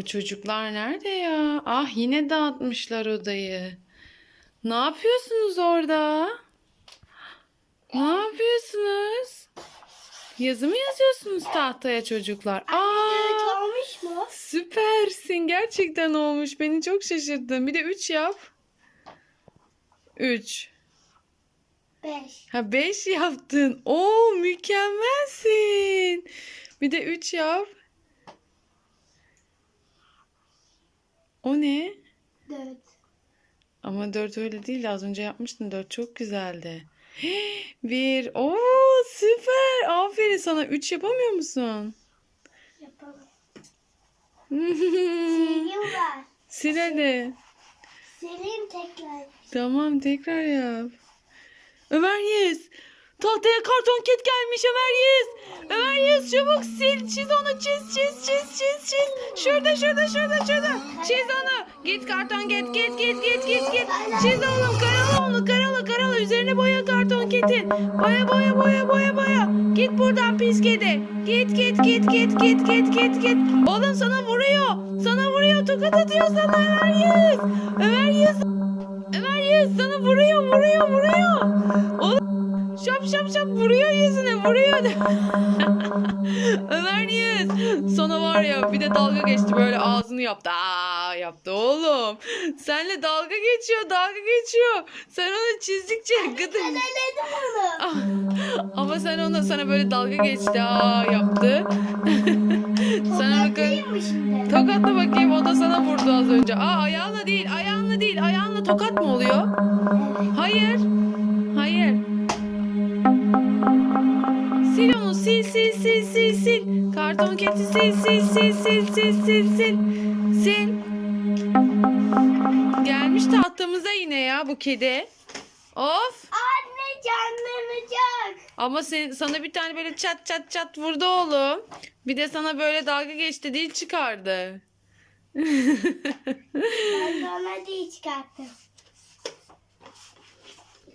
Bu çocuklar nerede ya? Ah yine dağıtmışlar odayı. Ne yapıyorsunuz orada? Ne yapıyorsunuz? Yazı mı yazıyorsunuz tahtaya çocuklar? Aa, Evet olmuş mu? süpersin. Gerçekten olmuş. Beni çok şaşırttın. Bir de 3 yap. 3. Beş. Ha 5 yaptın. Oo mükemmelsin. Bir de 3 yap. O ne? Dört. Ama 4 öyle değil. Az önce yapmıştın 4 çok güzeldi. Bir. Oo süper. Aferin sana. 3 yapamıyor musun? Yapalım. Sileyim var. Sil hadi. Tekrar. Tamam tekrar yap. Ömer Yiğiz. Tahtaya karton ket gelmiş Ömer Yiğiz. Ömer Yiğiz çabuk sil. Çiz onu çiz çiz çiz çiz çiz. Şurada şurada şurada şurada. Çiz onu. Git karton ket git git git git git. Çiz oğlum karala onu karala karala. Üzerine boya karton ketin. Boya boya boya boya boya. Git buradan pis kedi. Git git git git git git git git. Oğlum sana vuruyor. Sana vuruyor. Tokat atıyor sana Ömer Yiğiz. Ömer Yiğiz. Ömer Yiğiz sana vuruyor vuruyor vuruyor. Oğlum şap şap şap vuruyor yüzüne vuruyor. Ömer Yiğiz sana var ya bir de dalga geçti böyle ağzını yaptı. Aa yaptı oğlum. Senle dalga geçiyor dalga geçiyor. Sen onu çizdikçe gıdım. Ah, Ama sen ona sana böyle dalga geçti. Aa yaptı. mı şimdi? Tokatla bakayım o da sana vurdu az önce. Aa ayağınla değil ayağınla değil ayağınla tokat mı oluyor? Hayır. Sil sil sil sil sil. Karton keti sil sil sil sil sil sil sil. Sil. Gelmiş tahtamıza yine ya bu kedi. Of. Anne canlanacak. Ama sen, sana bir tane böyle çat çat çat vurdu oğlum. Bir de sana böyle dalga geçti dil çıkardı. Ben ona değil çıkarttım.